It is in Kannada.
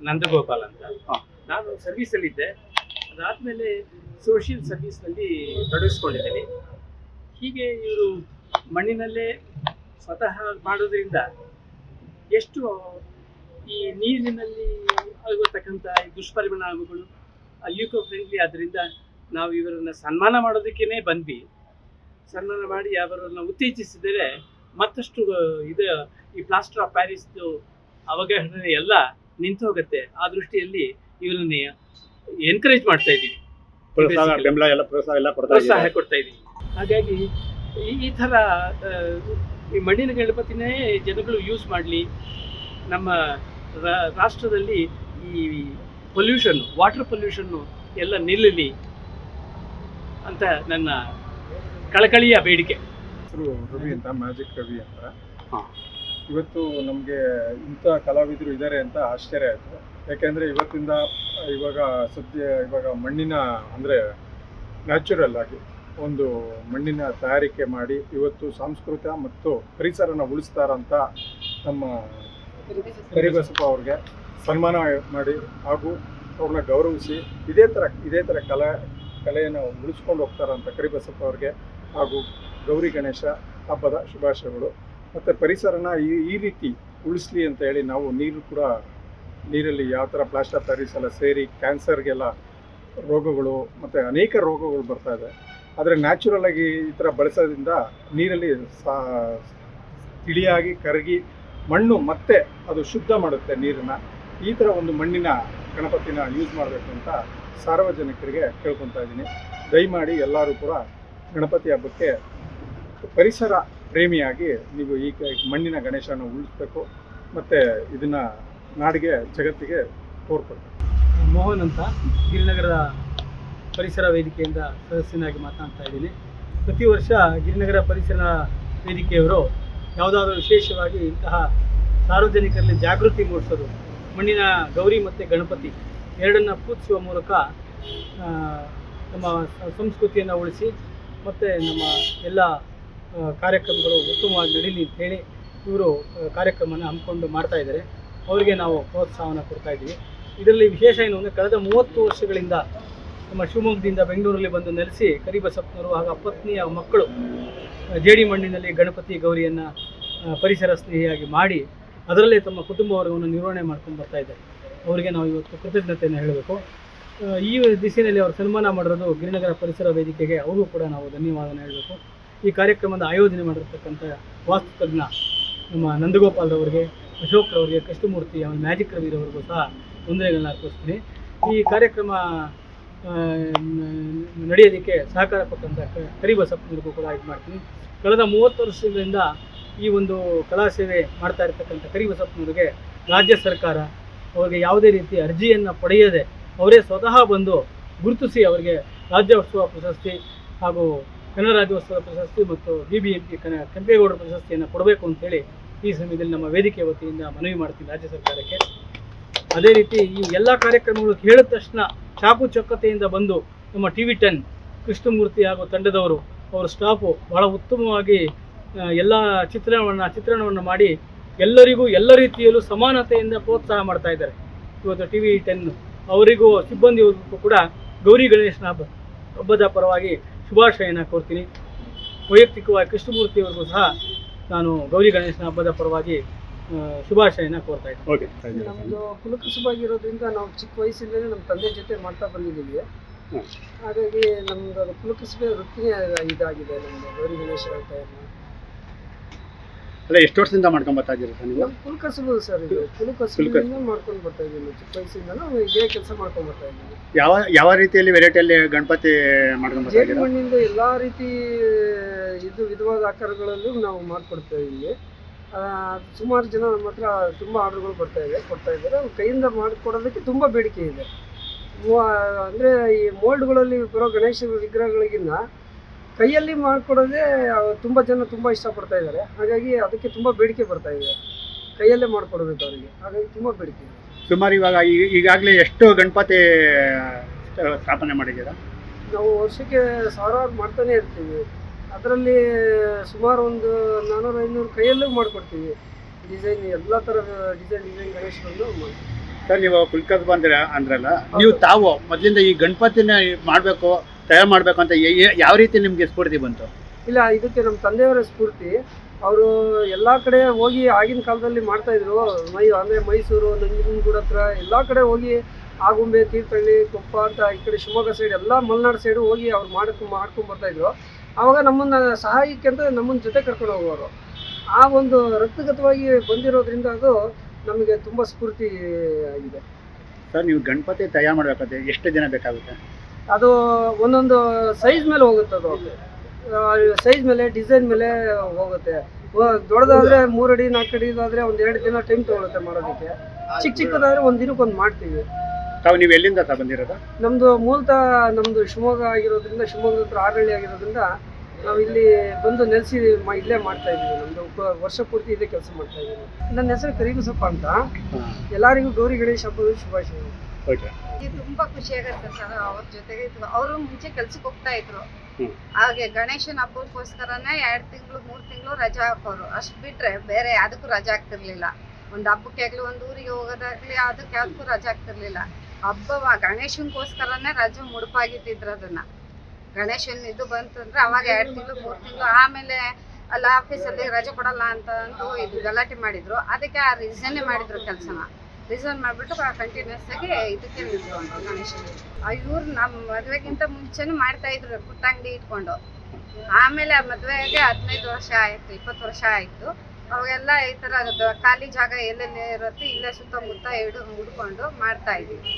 ನಂದಗೋಪಾಲ್ ಅಂತ. ನಾನು ಇದ್ದೆ. ಅದಾದಮೇಲೆ ಸೋಷಿಯಲ್ ಸರ್ವಿಸ್ನಲ್ಲಿ ತೊಡಗಿಸ್ಕೊಂಡಿದ್ದೀನಿ. ಹೀಗೆ ಇವರು ಮಣ್ಣಿನಲ್ಲೇ ಸ್ವತಃ ಮಾಡೋದ್ರಿಂದ ಎಷ್ಟು ಈ ನೀರಿನಲ್ಲಿ ಆಗಿರ್ತಕ್ಕಂಥ ದುಷ್ಪರಿಣಾಮಗಳು ಯೂಕೋ ಫ್ರೆಂಡ್ಲಿ ಆದ್ದರಿಂದ ನಾವು ಇವರನ್ನು ಸನ್ಮಾನ ಮಾಡೋದಕ್ಕೇ ಬಂದ್ವಿ. ಸನ್ಮಾನ ಮಾಡಿ ಅವರನ್ನು ಉತ್ತೇಜಿಸಿದರೆ ಮತ್ತಷ್ಟು ಇದು ಈ ಪ್ಲಾಸ್ಟರ್ ಆಫ್ ಪ್ಯಾರಿಸ್ದು ಅವಘಡನೆ ಎಲ್ಲ ನಿಂತು ಹೋಗುತ್ತೆ. ಆ ದೃಷ್ಟಿಯಲ್ಲಿ ಇವರನ್ನ ಎನ್ಕರೇಜ್ ಮಾಡ್ತಾ ಇದ್ದೀವಿ ಪ್ರೋತ್ಸಾಹ ಬೆಂಬಲ ಎಲ್ಲ ಪ್ರೋತ್ಸಾಹ ಎಲ್ಲ ಕೊಡ್ತಾ ಇದ್ದೀವಿ ಹಾಗಾಗಿ ಈ ತರ ಥರ ಈ ಮಣ್ಣಿನ ಗಣಪತಿನೇ ಜನಗಳು ಯೂಸ್ ಮಾಡಲಿ. ನಮ್ಮ ರಾ- ರಾಷ್ಟ್ರದಲ್ಲಿ ಈ ಪೊಲ್ಯೂಷನ್ ವಾಟರ್ ಪೊಲ್ಯೂಷನ್ನು ಎಲ್ಲ ನಿಲ್ಲಲಿ ಅಂತ ನನ್ನ ಕಳಕಳಿಯ ಬೇಡಿಕೆ. ರವಿ ಅಂತ ಮ್ಯಾಜಿಕ್ ರವಿ ಅಂತ. ಹಾ. ಇವತ್ತು ನಮಗೆ ಇಂಥ ಕಲಾವಿದರು ಇದ್ದಾರೆ ಅಂತ ಆಶ್ಚರ್ಯ ಆಯಿತು. ಯಾಕೆಂದರೆ ಇವತ್ತಿಂದ ಇವಾಗ ಸದ್ಯ ಇವಾಗ ಮಣ್ಣಿನ ಅಂದರೆ ನ್ಯಾಚುರಲ್ ಆಗಿ ಒಂದು ಮಣ್ಣಿನ ತಯಾರಿಕೆ ಮಾಡಿ ಇವತ್ತು ಸಾಂಸ್ಕೃತ ಮತ್ತು ಪರಿಸರನ ಉಳಿಸ್ತಾರಂತ ನಮ್ಮ ಕರಿಬಸಪ್ಪ ಅವ್ರಿಗೆ ಸನ್ಮಾನ ಮಾಡಿ ಹಾಗೂ ಅವ್ರನ್ನ ಗೌರವಿಸಿ ಇದೇ ಥರ ಇದೇ ಥರ ಕಲೆ, ಕಲೆಯನ್ನು ಉಳಿಸ್ಕೊಂಡು ಹೋಗ್ತಾರಂತ ಕರಿಬಸಪ್ಪ ಅವ್ರಿಗೆ ಹಾಗೂ ಗೌರಿ ಗಣೇಶ ಹಬ್ಬದ ಶುಭಾಶಯಗಳು. ಮತ್ತು ಪರಿಸರನ ಈ ಈ ರೀತಿ ಉಳಿಸ್ಲಿ ಅಂತ ಹೇಳಿ ನಾವು ನೀರು ಕೂಡ ನೀರಲ್ಲಿ ಯಾವ ಥರ ಪ್ಲಾಸ್ಟರ್ ಪ್ಯಾರಿಸ್ ಎಲ್ಲ ಸೇರಿ ಕ್ಯಾನ್ಸರ್ಗೆಲ್ಲ ರೋಗಗಳು ಮತ್ತು ಅನೇಕ ರೋಗಗಳು ಬರ್ತಾ ಇದೆ. ಆದರೆ ನ್ಯಾಚುರಲ್ ಆಗಿ ಈ ಥರ ಬಳಸೋದ್ರಿಂದ ನೀರಲ್ಲಿ ಸಾ, ತಿಳಿಯಾಗಿ ಕರಗಿ ಮಣ್ಣು ಮತ್ತೆ ಅದು ಶುದ್ಧ ಮಾಡುತ್ತೆ ನೀರನ್ನು. ಈ ಥರ ಒಂದು ಮಣ್ಣಿನ ಗಣಪತಿನ ಯೂಸ್ ಮಾಡಬೇಕು ಅಂತ ಸಾರ್ವಜನಿಕರಿಗೆ ಕೇಳ್ಕೊತಾ ಇದ್ದೀನಿ. ದಯಮಾಡಿ ಎಲ್ಲರೂ ಕೂಡ ಗಣಪತಿ ಹಬ್ಬಕ್ಕೆ ಪರಿಸರ ಪ್ರೇಮಿಯಾಗಿ ನೀವು ಈ ಮಣ್ಣಿನ ಗಣೇಶನ ಉಳಿಸ್ಬೇಕು ಮತ್ತು ಇದನ್ನು ನಾಡಿಗೆ, ಜಗತ್ತಿಗೆ ತೋರ್ಪಡ್ಬೇಕು ಮೋಹನ್ ಅಂತ ಗಿರಿನಗರದ ಪರಿಸರ ವೇದಿಕೆಯಿಂದ ಸದಸ್ಯನಾಗಿ ಮಾತನಾಡ್ತಾ ಇದ್ದೀನಿ. ಪ್ರತಿ ವರ್ಷ ಗಿರಿನಗರ ಪರಿಸರ ವೇದಿಕೆಯವರು ಯಾವುದಾದ್ರೂ ವಿಶೇಷವಾಗಿ ಇಂತಹ ಸಾರ್ವಜನಿಕರಲ್ಲಿ ಜಾಗೃತಿ ಮೂಡಿಸೋದು, ಮಣ್ಣಿನ ಗೌರಿ ಮತ್ತು ಗಣಪತಿ ಎರಡನ್ನು ಪೂಜಿಸುವ ಮೂಲಕ ನಮ್ಮ ಸಂಸ್ಕೃತಿಯನ್ನು ಉಳಿಸಿ ಮತ್ತು ನಮ್ಮ ಎಲ್ಲ ಕಾರ್ಯಕ್ರಮಗಳು ಉತ್ತಮವಾಗಿ ನಡೀಲಿ ಅಂತ ಹೇಳಿ ಇವರು ಕಾರ್ಯಕ್ರಮನ ಹಮ್ಮಿಕೊಂಡು ಮಾಡ್ತಾ ಇದ್ದಾರೆ. ಅವರಿಗೆ ನಾವು ಪ್ರೋತ್ಸಾಹನ ಕೊಡ್ತಾ ಇದ್ದೀವಿ. ಇದರಲ್ಲಿ ವಿಶೇಷ ಏನು ಅಂದರೆ ಕಳೆದ ಮೂವತ್ತು ವರ್ಷಗಳಿಂದ ನಮ್ಮ ಶಿವಮೊಗ್ಗದಿಂದ ಬೆಂಗಳೂರಲ್ಲಿ ಬಂದು ನೆಲೆಸಿ ಕರಿಬಸಪ್ಪನವರು ಹಾಗೂ ಪತ್ನಿಯ ಮಕ್ಕಳು ಜೇಡಿ ಮಣ್ಣಿನಲ್ಲಿ ಗಣಪತಿ ಗೌರಿಯನ್ನು ಪರಿಸರ ಸ್ನೇಹಿಯಾಗಿ ಮಾಡಿ ಅದರಲ್ಲೇ ತಮ್ಮ ಕುಟುಂಬ ವರ್ಗವನ್ನು ನಿರ್ವಹಣೆ ಮಾಡ್ಕೊಂಡು ಬರ್ತಾ ಇದ್ದಾರೆ. ಅವರಿಗೆ ನಾವು ಇವತ್ತು ಕೃತಜ್ಞತೆಯನ್ನು ಹೇಳಬೇಕು. ಈ ದಿಸೆಯಲ್ಲಿ ಅವರು ಸನ್ಮಾನ ಮಾಡಿರೋದು ಗಿರಿನಗರ ಪರಿಸರ ವೇದಿಕೆಗೆ ಅವರು ಕೂಡ ನಾವು ಧನ್ಯವಾದನ ಹೇಳಬೇಕು. ಈ ಕಾರ್ಯಕ್ರಮದ ಆಯೋಜನೆ ಮಾಡಿರ್ತಕ್ಕಂಥ ವಾಸ್ತುತಜ್ಞ ನಮ್ಮ ನಂದಗೋಪಾಲ್ರವರಿಗೆ ಅಶೋಕ್ ರವರಿಗೆ, ಕೃಷ್ಣಮೂರ್ತಿ ಆಮೇಲೆ ಮ್ಯಾಜಿಕ್ ರವಿರವ್ರಿಗೂ ಸಹ ತೊಂದರೆಗಳನ್ನ ಅರ್ಪಿಸ್ತೀನಿ ಈ ಕಾರ್ಯಕ್ರಮ ನಡೆಯೋದಕ್ಕೆ ಸಹಕಾರ ಕೊಟ್ಟಂಥ ಕರಿಬಸಪ್ಪನಿಗೂ ಕೂಡ ಇದು ಮಾಡ್ತೀನಿ. ಕಳೆದ ಮೂವತ್ತು ವರ್ಷಗಳಿಂದ ಈ ಒಂದು ಕಲಾ ಸೇವೆ ಮಾಡ್ತಾ ಇರ್ತಕ್ಕಂಥ ಕರಿಬಸಪ್ಪನವರಿಗೆ ರಾಜ್ಯ ಸರ್ಕಾರ ಅವರಿಗೆ ಯಾವುದೇ ರೀತಿ ಅರ್ಜಿಯನ್ನು ಪಡೆಯದೆ ಅವರೇ ಸ್ವತಃ ಬಂದು ಗುರುತಿಸಿ ಅವರಿಗೆ ರಾಜ್ಯೋತ್ಸವ ಪ್ರಶಸ್ತಿ ಹಾಗೂ ಕನ್ನಡ ರಾಜ್ಯೋತ್ಸವ ಪ್ರಶಸ್ತಿ ಮತ್ತು ಬಿ ಬಿ ಎಂ ಪಿ ಕನ ಕೆಂಪೇಗೌಡರ ಪ್ರಶಸ್ತಿಯನ್ನು ಕೊಡಬೇಕು ಅಂತೇಳಿ ಈ ಸಮಯದಲ್ಲಿ ನಮ್ಮ ವೇದಿಕೆ ವತಿಯಿಂದ ಮನವಿ ಮಾಡ್ತೀನಿ ರಾಜ್ಯ ಸರ್ಕಾರಕ್ಕೆ. ಅದೇ ರೀತಿ ಈ ಎಲ್ಲ ಕಾರ್ಯಕ್ರಮಗಳು ಕೇಳಿದ ತಕ್ಷಣ ಚಾಕು ಚೊಕ್ಕತೆಯಿಂದ ಬಂದು ನಮ್ಮ ಟಿ ವಿ ಟೆನ್, ಕೃಷ್ಣಮೂರ್ತಿ ಹಾಗೂ ತಂಡದವರು, ಅವರ ಸ್ಟಾಫು ಬಹಳ ಉತ್ತಮವಾಗಿ ಎಲ್ಲ ಚಿತ್ರಣವನ್ನು ಚಿತ್ರಣವನ್ನು ಮಾಡಿ ಎಲ್ಲರಿಗೂ ಎಲ್ಲ ರೀತಿಯಲ್ಲೂ ಸಮಾನತೆಯಿಂದ ಪ್ರೋತ್ಸಾಹ ಮಾಡ್ತಾ ಇದ್ದಾರೆ. ಇವತ್ತು ಟಿ ವಿ ಟೆನ್ ಅವರಿಗೂ, ಸಿಬ್ಬಂದಿಯವರಿಗೂ ಕೂಡ ಗೌರಿ ಗಣೇಶನ ಹಬ್ಬ, ಹಬ್ಬದ ಪರವಾಗಿ ಶುಭಾಶಯನ ಕೋರ್ತೀನಿ. ವೈಯಕ್ತಿಕವಾಗಿ ಕೃಷ್ಣಮೂರ್ತಿಯವರಿಗೂ ಸಹ ನಾನು ಗೌರಿ ಗಣೇಶನ ಹಬ್ಬದ ಪರವಾಗಿ ಶುಭಾಶಯನ ಕೋರ್ತಾ ಇದ್ದೀನಿ. ಓಕೆ. ನಮ್ಮದು ಕುಲಕಸುಬಾಗಿರೋದ್ರಿಂದ ನಾವು ಚಿಕ್ಕ ವಯಸ್ಸಿಂದಲೇ ನಮ್ಮ ತಂದೆ ಜೊತೆ ಮಾಡ್ತಾ ಬಂದಿದ್ದೀವಿ. ಹಾಗಾಗಿ ನಮ್ದು ಅದು ಕುಲಕಸುಬೆ ವೃತ್ತಿನೇ ಇದಾಗಿದೆ ನಮ್ಮದು ಗೌರಿ ಗಣೇಶ ತಯಾರು ಅಲ್ಲ ಎಷ್ಟು ವರ್ಷದಿಂದ ಮಾಡ್ಕೊಂಡು ಬರ್ತಾ ಇದ್ದೀರಾ ಸರ್ ನೀವು? ನಮ್ಮ ಕುಲಕಸುಬು ಸರ್ ಇದು. ಕುಲಕಸುಬಿನಿಂದ ಮಾಡ್ಕೊಂಡು ಬರ್ತಾ ಇದ್ದೀನಿ. ಚಿಕ್ಕ ವಯಸ್ಸಿಂದ ನಾವು ಇದೇ ಕೆಲಸ ಮಾಡ್ಕೊಂಡು ಬರ್ತಾ ಇದ್ದೀನಿ. ಯಾವ ಯಾವ ರೀತಿಯಲ್ಲಿ ವೆರೈಟಿಯಲ್ಲಿ ಗಣಪತಿ ಮಾಡ್ಕೊಂಡು ಬರ್ತಾ ಇದ್ದೀರಾ? ಮಣ್ಣಿಂದ ಎಲ್ಲ ರೀತಿ ಇದು ವಿಧವಾದ ಆಕಾರಗಳಲ್ಲೂ ನಾವು ಮಾಡಿಕೊಡ್ತಾ ಇದ್ದೀವಿ. ಆ, ಸುಮಾರು ಜನ ನಮ್ಮ ಹತ್ರ ತುಂಬ ಆರ್ಡರ್ಗಳು ಬರ್ತಾ ಇದೆ ಕೊಡ್ತಾ ಇದ್ದಾರೆ. ಅವ್ರ ಕೈಯಿಂದ ಮಾಡಿಕೊಡೋದಕ್ಕೆ ತುಂಬ ಬೇಡಿಕೆ ಇದೆ. ಅಂದರೆ ಅಂದ್ರೆ ಈ ಮೋಲ್ಡ್ಗಳಲ್ಲಿ ಬರೋ ಗಣೇಶ ವಿಗ್ರಹಗಳಿಗಿನ್ನ ಕೈಯಲ್ಲಿ ಮಾಡಿಕೊಡೋದೇ ತುಂಬ ಜನ ತುಂಬ ಇಷ್ಟಪಡ್ತಾ ಇದ್ದಾರೆ. ಹಾಗಾಗಿ ಅದಕ್ಕೆ ತುಂಬ ಬೇಡಿಕೆ ಬರ್ತಾ ಇದೆ. ಕೈಯಲ್ಲೇ ಮಾಡಿಕೊಡ್ಬೇಕು ಅವರಿಗೆ ಹಾಗಾಗಿ ತುಂಬ ಬೇಡಿಕೆ ಇದೆ. ಸುಮಾರು ಇವಾಗ ಈ- ಈಗಾಗಲೇ ಎಷ್ಟು ಗಣಪತಿ ಸ್ಥಾಪನೆ ಮಾಡಿದ್ದೀರಾ? ನಾವು ವರ್ಷಕ್ಕೆ ಸಾವಿರಾರು ಮಾಡ್ತಾನೆ ಇರ್ತೀವಿ. ಅದರಲ್ಲಿ ಸುಮಾರು ಒಂದು ನಾನ್ನೂರು ಐನೂರು ಕೈಯಲ್ಲೂ ಮಾಡಿಕೊಡ್ತೀವಿ. ಡಿಸೈನ್ ಎಲ್ಲ ಥರದ ಡಿಸೈನ್ ಡಿಸೈನ್ ಗಣೇಶಗಳನ್ನು ಮಾಡ್ತೀವಿ. ಸರ್ ನೀವು ಕುಲ್ಕತ್ ಬಂದ್ರೆ ಅಂದ್ರಲ್ಲ ನೀವು ತಾವು ಮೊದಲಿಂದ ಈ ಗಣಪತಿನ ಮಾಡಬೇಕು ತಯಾರು ಮಾಡಬೇಕು ಅಂತ ಯಾವ ರೀತಿ ನಿಮಗೆ ಸ್ಫೂರ್ತಿ ಬಂತು? ಇಲ್ಲ ಇದಕ್ಕೆ ನಮ್ಮ ತಂದೆಯವರ ಸ್ಫೂರ್ತಿ. ಅವರು ಎಲ್ಲ ಕಡೆ ಹೋಗಿ ಆಗಿನ ಕಾಲದಲ್ಲಿ ಮಾಡ್ತಾ ಇದ್ರು. ಮೈ ಅಂದರೆ ಮೈಸೂರು ನಂಜನಗೂಡು ಹತ್ರ ಎಲ್ಲ ಕಡೆ ಹೋಗಿ ಆಗುಂಬೆ ತೀರ್ಥಹಳ್ಳಿ ಕೊಪ್ಪ ಅಂತ ಈ ಕಡೆ ಶಿವಮೊಗ್ಗ ಸೈಡ್ ಎಲ್ಲ ಮಲೆನಾಡು ಸೈಡು ಹೋಗಿ ಅವ್ರು ಮಾಡ್ಕೊ ಮಾಡ್ಕೊಂಡು ಬರ್ತಾ ಇದ್ರು. ಆವಾಗ ನಮ್ಮನ್ನ ಸಹಾಯಕ್ಕೆ ಅಂತ ನಮ್ಮನ್ನ ಜೊತೆ ಕರ್ಕೊಂಡು ಹೋಗೋರು ಆ ಒಂದು ರಕ್ತಗತವಾಗಿ ಬಂದಿರೋದ್ರಿಂದ ಅದು ನಮಗೆ ತುಂಬ ಸ್ಫೂರ್ತಿ ಆಗಿದೆ. ಸರ್ ನೀವು ಗಣಪತಿ ತಯಾರು ಮಾಡಬೇಕಾದ್ರೆ ಎಷ್ಟು ದಿನ ಬೇಕಾಗುತ್ತೆ? ಅದು ಒಂದೊಂದು ಸೈಜ್ ಮೇಲೆ ಹೋಗುತ್ತೆ ಅದು. ಸೈಜ್ ಮೇಲೆ ಡಿಸೈನ್ ಮೇಲೆ ಹೋಗುತ್ತೆ. ದೊಡ್ಡದಾದ್ರೆ ಮೂರಡಿ ಅಡಿ ನಾಲ್ಕು ಅಡಿ ಇದಾದ್ರೆ ಒಂದ್ ಎರಡು ದಿನ ಟೈಮ್ ತಗೊಳುತ್ತೆ ಮಾಡೋದಕ್ಕೆ ಚಿಕ್ಕ ಚಿಕ್ಕದಾದ್ರೆ ಒಂದ್ ದಿನಕ್ಕೆ ಒಂದು ಮಾಡ್ತೀವಿ. ತಾವು ನೀವು ಎಲ್ಲಿಂದ ತಗೊಂಡಿರೋದು ಬಂದಿರೋದು? ನಮ್ದು ಮೂಲತಃ ನಮ್ದು ಶಿವಮೊಗ್ಗ ಆಗಿರೋದ್ರಿಂದ ಶಿವಮೊಗ್ಗದ ಹತ್ರ ಆರಳ್ಳಿ ಆಗಿರೋದ್ರಿಂದ ನಾವು ಇಲ್ಲಿ ಬಂದು ನೆಲೆಸಿ ಇಲ್ಲೇ ಮಾಡ್ತಾ ಇದ್ದೀವಿ. ನಮ್ದು ವರ್ಷ ಪೂರ್ತಿ ಇದೇ ಕೆಲಸ ಮಾಡ್ತಾ ಇದ್ದೀವಿ. ನನ್ನ ಹೆಸರು ಕರಿಬಸಪ್ಪ ಅಂತ. ಎಲ್ಲರಿಗೂ ಗೌರಿ ಗಣೇಶ ಹಬ್ಬದ ಶುಭಾಶಯಗಳು ಓಕೆ ತುಂಬಾ ಖುಷಿ ಆಗತ್ತೆ ಸರ್ ಅವ್ರ ಜೊತೆಗೆ ಅವರು ಮುಂಚೆ ಕೆಲ್ಸಕ್ಕೆ ಹೋಗ್ತಾ ಇದ್ರು. ಹಾಗೆ ಗಣೇಶನ ಹಬ್ಬಕ್ಕೋಸ್ಕರನೇ ಎರಡ್ ತಿಂಗಳು ಮೂರ್ ತಿಂಗಳು ರಜಾ ಹಾಕೋರು. ಅಷ್ಟ್ ಬಿಟ್ರೆ ಬೇರೆ ಯಾವ್ದಕ್ಕೂ ರಜಾ ಆಗ್ತಿರ್ಲಿಲ್ಲ. ಒಂದ್ ಹಬ್ಬಕ್ಕೆ ಆಗ್ಲಿ ಒಂದ್ ಊರಿಗೆ ಹೋಗೋದಾಗ್ಲಿ ಅದಕ್ಕೆ ಯಾವ್ದಕ್ಕೂ ರಜಾ ಆಗ್ತಿರ್ಲಿಲ್ಲ. ಹಬ್ಬವ ಗಣೇಶನ್ಗೋಸ್ಕರನೇ ರಜೆ ಮುಡುಪಾಗಿಟ್ಟಿದ್ರು ಅದನ್ನ. ಗಣೇಶನ್ ಇದು ಬಂತಂದ್ರೆ ಅವಾಗ ಎರಡ್ ತಿಂಗಳು ಮೂರ್ ತಿಂಗಳು ಆಮೇಲೆ ಅಲ್ಲಿ ಆಫೀಸಲ್ಲಿ ರಜೆ ಕೊಡಲ್ಲ ಅಂತ ಅಂದು ಇದು ಗಲಾಟೆ ಮಾಡಿದ್ರು. ಅದಕ್ಕೆ ಆ ರೀಸನ್ನೇ ಮಾಡಿದ್ರು ಕೆಲಸನ. ರಿಸೈನ್ ಮಾಡಿಬಿಟ್ಟು ಕಂಟಿನ್ಯೂಸ್ ಆಗಿ ಇದಕ್ಕೆ ನಿಂತ್ಕೊಂಡ್ರು ಗಣೇಶನ ಇವ್ರು ನಮ್ಮ ಮದುವೆಗಿಂತ ಮುಂಚೆನೂ ಮಾಡ್ತಾ ಇದ್ರು ಪುಟ್ಟಂಗಡಿ ಇಟ್ಕೊಂಡು. ಆಮೇಲೆ ಆ ಮದುವೆಗೆ ಹದಿನೈದು ವರ್ಷ ಆಯ್ತು, ಇಪ್ಪತ್ತು ವರ್ಷ ಆಯ್ತು. ಅವಾಗೆಲ್ಲ ಈ ಥರ ಖಾಲಿ ಜಾಗ ಎಲ್ಲೆಲ್ಲಿ ಇರುತ್ತೆ, ಇಲ್ಲೇ ಸುತ್ತಮುತ್ತ ಹಿಡಿದು ಹುಡ್ಕೊಂಡು ಮಾಡ್ತಾ ಇದ್ವಿ.